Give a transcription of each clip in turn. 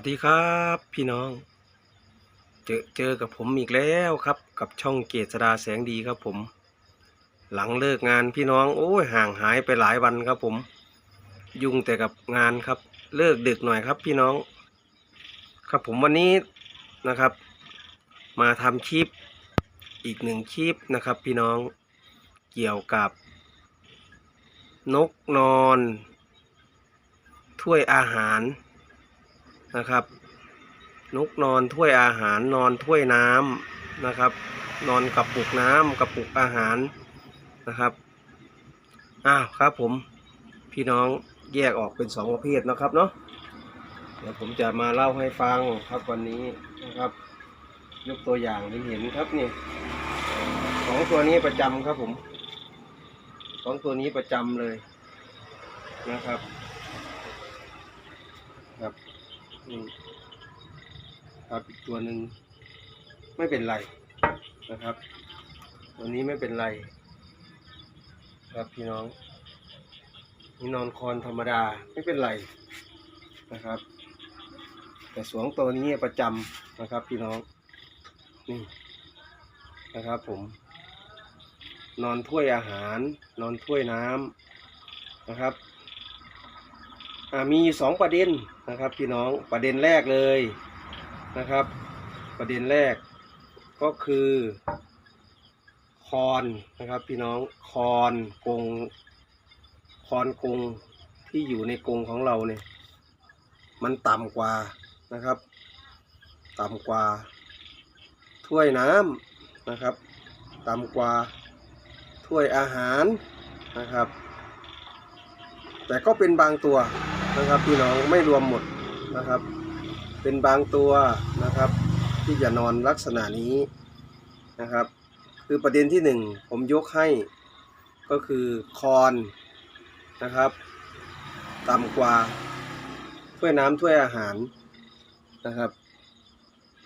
สวัสดีครับพี่น้อง เจอเจอกับผมอีกแล้วครับ กับช่องเกษดาแสงดีครับผม หลังเลิกงานพี่น้องโอ้ยห่างหายไปหลายวันครับผม ยุ่งแต่กับงานครับ เลิกดึกหน่อยครับพี่น้อง ครับผมวันนี้นะครับ มาทำคลิปอีกหนึ่งคลิปนะครับ พี่น้องเกี่ยวกับ นกนอน ถ้วยอาหาร นะครับ นกนอนถ้วยอาหารนอนถ้วยน้ำนะครับ นอนกับปุกน้ำกับปุกอาหารนะครับอ้าวครับผมพี่น้องแยกออกเป็นสองประเภทนะครับเนาะเดี๋ยวผมจะมาเล่าให้ฟังครับวันนี้นะครับ ยกตัวอย่างให้เห็นครับนี่สองตัวนี้ประจำครับผมสองตัวนี้ประจำเลยนะครับ อืมครับอีกตัวหนึ่งไม่เป็นไรนะครับ ตัวนี้ไม่เป็นไร ครับพี่น้องนี่นอนคอนธรรมดาไม่เป็นไรนะครับ แต่สวงตัวนี้ประจำนะครับ พี่น้องนี่นะครับ ผม นอนถ้วยอาหาร นอนถ้วยน้ำนะครับ มีอยู่สองประเด็นนะครับพี่น้องประเด็นแรกเลยนะครับ ประเด็นแรกก็คือคอนนะครับพี่น้องคอนกรงคอนกรงที่อยู่ในกรงของเราเนี่ยมันต่ำกว่านะครับ ต่ำกว่า ถ้วยน้ำนะครับ ต่ำกว่าถ้วยอาหารนะครับ แต่ก็เป็นบางตัว นะครับพี่น้องไม่รวมหมดนะครับ เป็นบางตัวนะครับ ที่จะนอนลักษณะนี้นะครับ คือประเด็นที่หนึ่งผมยกให้ก็คือคอนนะครับต่ำกว่าถ้วยน้ำถ้วยอาหารนะครับ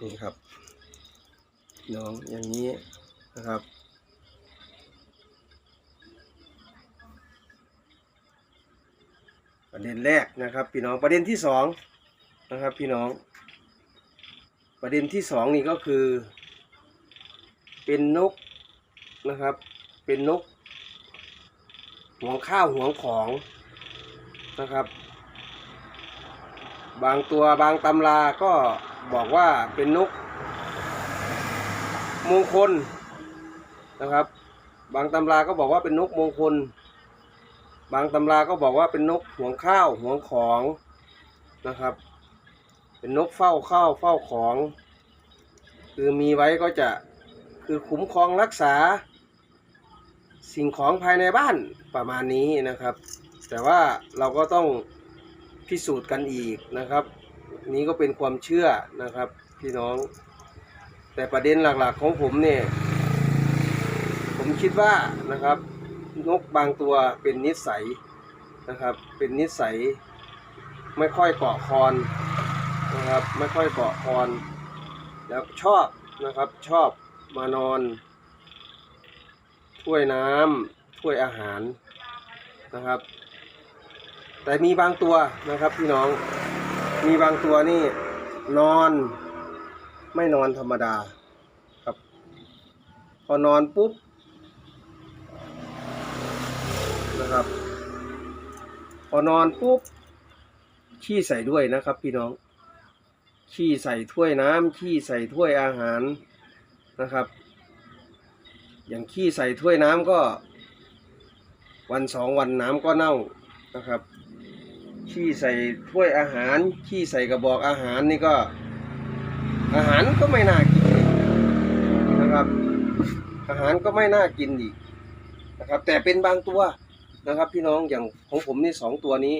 นี่ครับน้องอย่างนี้นะครับ ประเด็นแรกนะครับ พี่น้องประเด็นที่สองนะครับพี่น้อง ประเด็นที่สองนี่ก็คือ เป็นนกนะครับ เป็นนกห่วงข้าวห่วงของนะครับ บางตัวบางตำราก็บอกว่าเป็นนกมงคลนะครับ บางตำราก็บอกว่าเป็นนกมงคล บางตำราก็บอกว่าเป็นนกห่วงข้าวห่วงของนะครับ เป็นนกเฝ้าข้าวเฝ้าของ คือมีไว้ก็จะคือคุ้มครองรักษา สิ่งของภายในบ้านประมาณนี้นะครับ แต่ว่าเราก็ต้องพิสูจน์กันอีกนะครับ นี้ก็เป็นความเชื่อนะครับพี่น้อง แต่ประเด็นหลักๆของผมเนี่ย ผมคิดว่านะครับ นกบางตัวเป็นนิสัยนะครับ เป็นนิสัยไม่ค่อยเกาะคอนนะครับไม่ค่อยเกาะคอน แล้วชอบนะครับชอบมานอนถ้วยน้ำถ้วยอาหารนะครับ แต่มีบางตัวนะครับพี่น้องมีบางตัวนี่นอนไม่นอนธรรมดาครับ พอนอนปุ๊บ นะครับ พอนอนปุ๊บขี้ใส่ด้วยนะครับ พี่น้อง ขี้ใส่ถ้วยน้ำขี้ใส่ถ้วยอาหารนะครับ อย่างขี้ใส่ถ้วยน้ำก็ วันสองวันน้ำก็เน่านะครับ ขี้ใส่ถ้วยอาหาร ขี้ใส่กระบอกอาหารนี่ก็ อาหารก็ไม่น่ากินนะครับ อาหารก็ไม่น่ากินอีกนะครับ แต่เป็นบางตัว นะครับ พี่น้องอย่างของผมนี่สองตัวนี้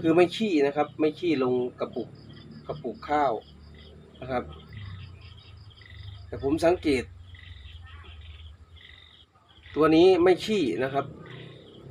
คือไม่ขี้นะครับ ไม่ขี้ลงกระปุกกระปุกข้าวนะครับ แต่ผมสังเกต ตัวนี้ไม่ขี้นะครับ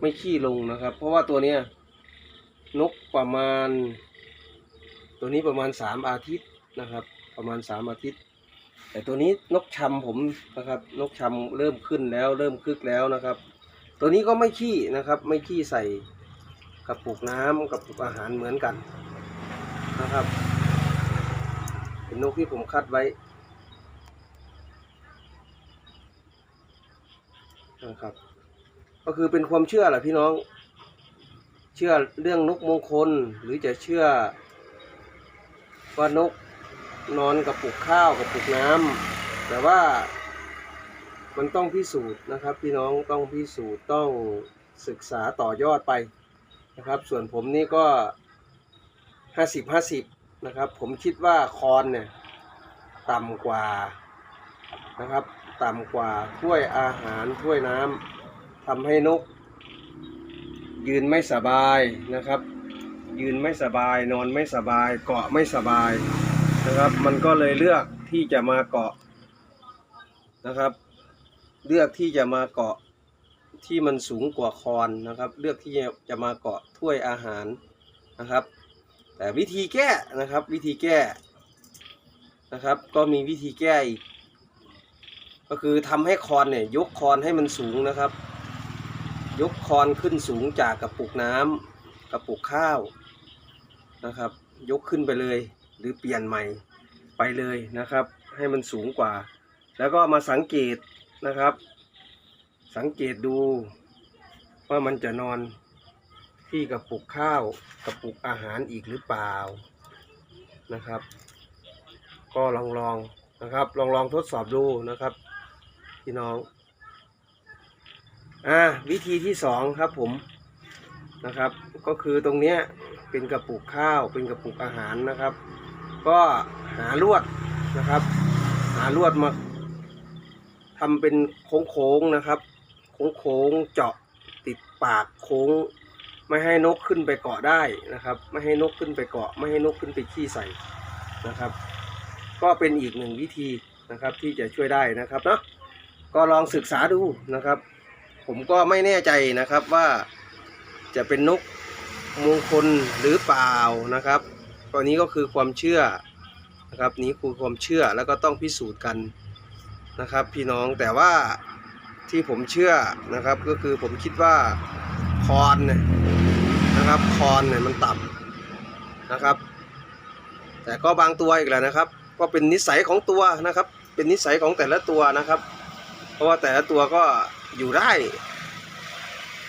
ไม่ขี้ลงนะครับ เพราะว่าตัวเนี้ยนกประมาณ ตัวนี้ประมาณสามอาทิตย์นะครับ ประมาณสามอาทิตย์ แต่ตัวนี้นกชำผมนะครับ นกชำเริ่มขึ้นแล้ว เริ่มคึกแล้วนะครับ ตัวนี้ก็ไม่ขี้นะครับ ไม่ขี้ใส่กระปุกน้ำกระปุกอาหารเหมือนกันนะครับ เป็นนกที่ผมคัดไว้นะครับ ก็คือเป็นความเชื่อแหละพี่น้อง เชื่อเรื่องนกมงคลหรือจะเชื่อว่านกนอนกับปุกข้าวกับปุกน้ำแต่ว่า มันต้องพิสูจน์นะครับ พี่น้องต้องพิสูจน์ต้องศึกษาต่อยอดไปนะครับ ส่วนผมนี่ก็ห้าสิบห้าสิบนะครับ ผมคิดว่าคอนเนี่ยต่ำกว่านะครับ ต่ำกว่าถ้วยอาหารถ้วยน้ำทำให้นก ยืนไม่สบายนะครับ ยืนไม่สบาย นอนไม่สบาย เกาะไม่สบายนะครับ มันก็เลยเลือกที่จะมาเกาะนะครับ เลือกที่จะมาเกาะที่มันสูงกว่าคอนนะครับ เลือกที่จะมาเกาะถ้วยอาหารนะครับ แต่วิธีแก้นะครับวิธีแก้นะครับ ก็มีวิธีแก้อีกก็คือทำให้คอนเนี่ยยกคอนให้มันสูงนะครับ ยกคอนขึ้นสูงจากกระปุกน้ำกระปุกข้าวนะครับ ยกขึ้นไปเลย หรือเปลี่ยนใหม่ไปเลยนะครับ ให้มันสูงกว่า แล้วก็มาสังเกต นะครับ สังเกตดูว่ามันจะนอนที่กระปุกข้าวกระปุกอาหารอีกหรือเปล่านะครับ ก็ลองลองนะครับ ลองลองทดสอบดูนะครับพี่น้องอ่าวิธีที่สองครับผมนะครับ ก็คือตรงเนี้ยเป็นกระปุกข้าวเป็นกระปุกอาหารนะครับ ก็หาลวดนะครับ หาลวดมา ทำเป็นโค้งๆนะครับ โค้งๆเจาะติดปากโค้ง ไม่ให้นกขึ้นไปเกาะได้นะครับ ไม่ให้นกขึ้นไปเกาะ ไม่ให้นกขึ้นไปขี้ใส่นะครับ ก็เป็นอีกหนึ่งวิธีนะครับที่จะช่วยได้นะครับเนาะก็ลองศึกษาดูนะครับ ผมก็ไม่แน่ใจนะครับว่าจะเป็นนกมงคลหรือเปล่านะครับตอนนี้ก็คือความเชื่อนะครับนี้คือความเชื่อแล้วก็ต้องพิสูจน์กัน นะครับ พี่น้องแต่ว่าที่ผมเชื่อนะครับ ก็คือผมคิดว่าคอนเนี่ยนะครับคอนเนี่ยมันต่ำนะครับ แต่ก็บางตัวอีกแหละนะครับ ก็เป็นนิสัยของตัวนะครับ เป็นนิสัยของแต่ละตัวนะครับ เพราะว่าแต่ละตัวก็อยู่ได้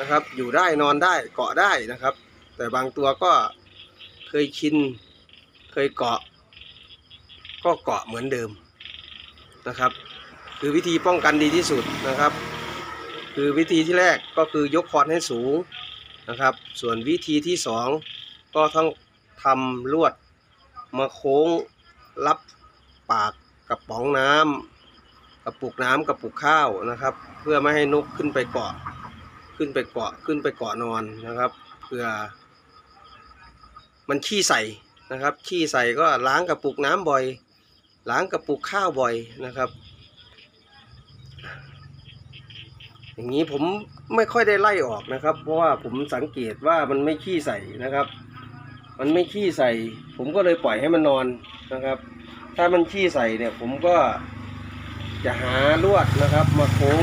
นะครับ อยู่ได้นอนได้เกาะได้นะครับ แต่บางตัวก็เคยชินเคยเกาะ ก็เกาะเหมือนเดิมนะครับ คือวิธีป้องกันดีที่สุดนะครับ คือวิธีที่แรกก็คือยกคอนให้สูงนะครับ ส่วนวิธีที่สองก็ต้องทำลวดมาโค้งรับปากกระป๋องน้ำกระปุกน้ำกระปุกข้าวนะครับ เพื่อไม่ให้นกขึ้นไปเกาะขึ้นไปเกาะขึ้นไปเกาะนอนนะครับเพื่อ มันขี้ใส่นะครับขี้ใส่ก็ล้างกระปุกน้ำบ่อย ล้างกระปุกข้าวบ่อยนะครับ อย่างนี้ผมไม่ค่อยได้ไล่ออกนะครับ เพราะว่าผมสังเกตว่ามันไม่ขี้ใส่นะครับ มันไม่ขี้ใส่ ผมก็เลยปล่อยให้มันนอนนะครับ ถ้ามันขี้ใส่เนี่ยผมก็จะหาลวดนะครับ มาโค้ง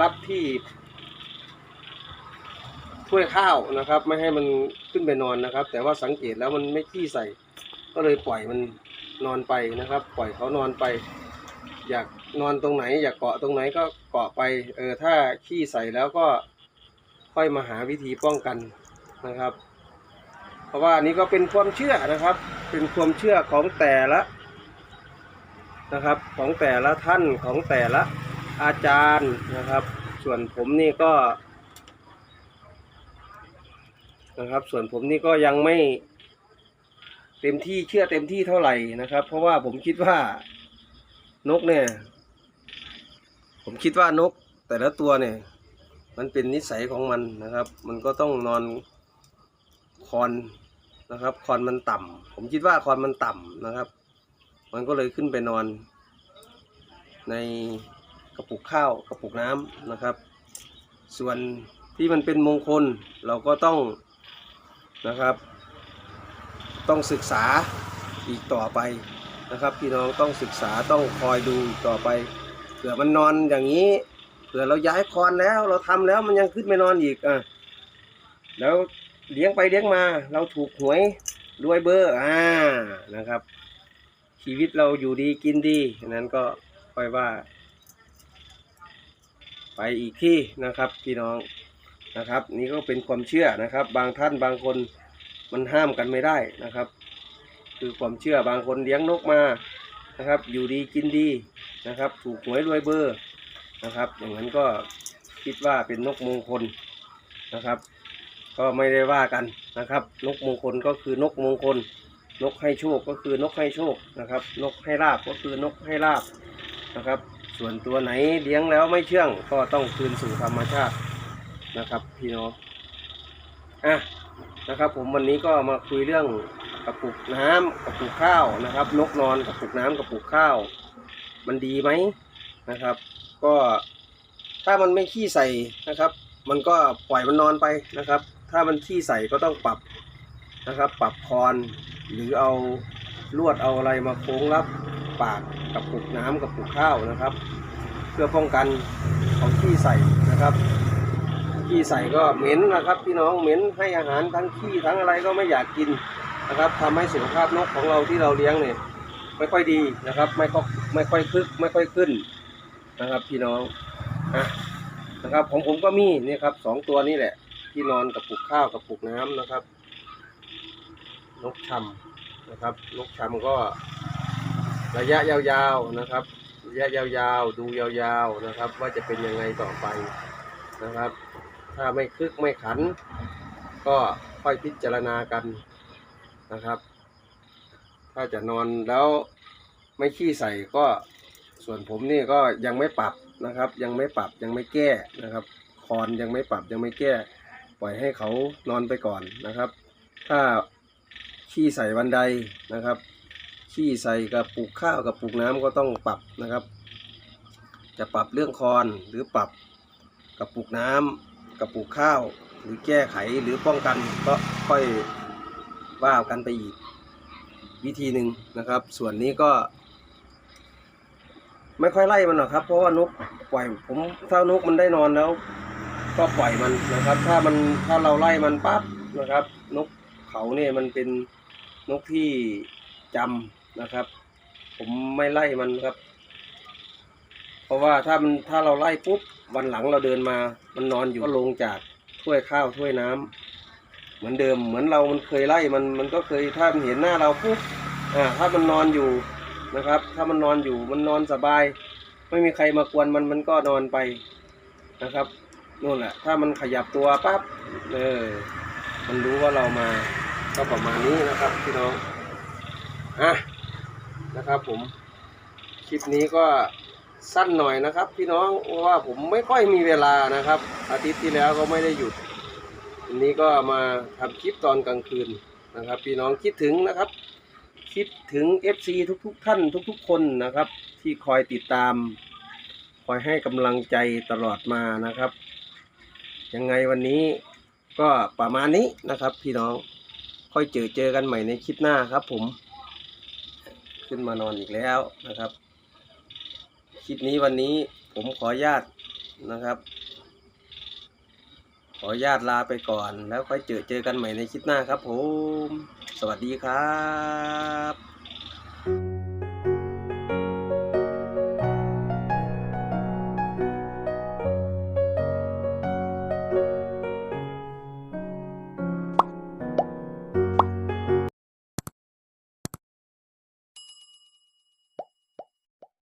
รับที่ถ้วยข้าวนะครับ ไม่ให้มันขึ้นไปนอนนะครับ แต่ว่าสังเกตแล้วมันไม่ขี้ใส่ ก็เลยปล่อยมันนอนไปนะครับ ปล่อยเขานอนไป อยาก นอนตรงไหน อยากเกาะตรงไหนก็เกาะไป เออถ้าขี้ใส่แล้วก็ค่อยมาหาวิธีป้องกันนะครับ เพราะว่านนี้ก็เป็นความเชื่อนะครับ เป็นความเชื่อของแต่ละนะครับ ของแต่ละท่านของแต่ละอาจารย์นะครับ ส่วนผมนี่ก็นะครับ ส่วนผมนี่ก็ยังไม่เต็มที่เชื่อเต็มที่เท่าไหร่นะครับ เพราะว่าผมคิดว่านกเนี่ย ผมคิดว่านกแต่ละตัวเนี่ย มันเป็นนิสัยของมันนะครับ มันก็ต้องนอนคอนนะครับคอนมันต่ำผมคิดว่าคอนมันต่ำนะครับ มันก็เลยขึ้นไปนอน ในกระปุกข้าวกระปุกน้ำนะครับ ส่วนที่มันเป็นมงคลเราก็ต้องนะครับ ต้องศึกษาอีกต่อไปนะครับ พี่น้องต้องศึกษาต้องคอยดูต่อไป ผื่อมันนอนอย่างนี้ เผื่อเราย้ายคอนแล้ว เราทำแล้วมันยังขึ้นไปนอนอีกอะแล้วเลี้ยงไปเลี้ยงมา เราถูกหวยรวยเบอร์อ่านะครับ ชีวิตเราอยู่ดีกินดีนั้นก็ค่อยว่า ไปอีกที่นะครับพี่น้องนะครับ นี่ก็เป็นความเชื่อนะครับ บางท่านบางคนมันห้ามกันไม่ได้นะครับ คือความเชื่อบางคนเลี้ยงนกมานะครับ อยู่ดีกินดี นะครับ ถูกหวยรวยเบอร์นะครับ อย่างนั้นก็คิดว่าเป็นนกมงคลนะครับ ก็ไม่ได้ว่ากันนะครับ นกมงคลก็คือนกมงคล นกให้โชคก็คือนกให้โชคนะครับ นกให้ลาบก็คือนกให้ลาบนะครับ ส่วนตัวไหนเลี้ยงแล้วไม่เชื่องก็ต้องคืนสู่ธรรมชาตินะครับพี่น้องอะนะครับ ผมวันนี้ก็มาคุยเรื่องกระปุกน้ำกระปุกข้าวนะครับ นกนอนกระปุกน้ำกระปุกข้าว มันดีไหมนะครับ ก็ถ้ามันไม่ขี้ใส่นะครับ มันก็ปล่อยมันนอนไปนะครับ ถ้ามันขี้ใส่ก็ต้องปรับนะครับ ปรับคอนหรือเอาลวดเอาอะไรมาโค้งรับปากกับปุกน้ำกับปุกข้าวนะครับ เพื่อป้องกันของขี้ใส่นะครับขี้ใส่ก็เหม็นนะครับพี่น้องเหม็นให้อาหารทั้งขี้ทั้งอะไรก็ไม่อยากกินนะครับทำให้สุขภาพนกของเราที่เราเลี้ยงเนี่ย ไม่ค่อยดีนะครับ ไม่ค่อยไม่ค่อยคึกไม่ค่อยขึ้นนะครับพี่น้องอะนะครับของผมก็มีนี่ครับสองตัวนี้แหละ ที่นอนกับปุกข้าวกับปุกน้ำนะครับนกชำนะครับนกชำก็ ระยะยาวๆนะครับ ระยะยาวๆ ดูยาวๆนะครับ ว่าจะเป็นยังไงต่อไปนะครับ ถ้าไม่คึกไม่ขัน ก็ค่อยพิจารณากันนะครับ ถ้าจะนอนแล้วไม่ขี้ใส่ก็ส่วนผมนี่ก็ยังไม่ปรับนะครับ ยังไม่ปรับยังไม่แก้นะครับ คอนยังไม่ปรับยังไม่แก้ ปล่อยให้เขานอนไปก่อนนะครับ ถ้าขี้ใส่วันใดนะครับ ขี้ใส่กับปลูกข้าวกับปลูกน้ำก็ต้องปรับนะครับ จะปรับเรื่องคอนหรือปรับกับปลูกน้ำกับปลูกข้าว หรือแก้ไขหรือป้องกันก็ค่อยว่ากันไปอีก วิธีหนึ่งนะครับ ส่วนนี้ก็ ไม่ค่อยไล่มันหรอกครับ เพราะว่านกปล่อย ผมถ้านกมันได้นอนแล้ว ก็ปล่อยมันนะครับ ถ้ามันถ้าเราไล่มันปั๊บนะครับ นกเขาเนี่ยมันเป็นนกที่จำนะครับ ผมไม่ไล่มันครับ เพราะว่าถ้ามันถ้าเราไล่ปุ๊บวันหลังเราเดินมา มันนอนอยู่ก็ลงจากถ้วยข้าวถ้วยน้ำ เหมือนเดิมเหมือนเรามันเคยไล่มันมันก็เคยถ้ามันเห็นหน้าเราปุ๊บอ่าถ้ามันนอนอยู่นะครับ ถ้ามันนอนอยู่มันนอนสบาย ไม่มีใครมากวนมันมันก็นอนไปนะครับนู่นแหละถ้ามันขยับตัวปั๊บเออมันรู้ว่าเรามาก็ประมาณนี้นะครับพี่น้องอะนะครับ ผมคลิปนี้ก็สั้นหน่อยนะครับ พี่น้องเพราะว่าผมไม่ค่อยมีเวลานะครับ อาทิตย์ที่แล้วก็ไม่ได้หยุด วันนี้ก็มาทำคลิปตอนกลางคืนนะครับ พี่น้องคิดถึงนะครับ คิดถึง FC ทุกๆท่านทุก ๆ คนนะครับ ที่คอยติดตาม คอยให้กำลังใจตลอดมานะครับ ยังไงวันนี้ก็ประมาณนี้นะครับ พี่น้องค่อยเจอเจอกันใหม่ในคลิปหน้าครับผม ขึ้นมานอนอีกแล้วนะครับ คลิปนี้วันนี้ผมขออนุญาตนะครับ ออนุญาตลาไปก่อน แล้วค่อยเจอเจอกันใหม่ในคลิปหน้าครับผม สวัสดีครับ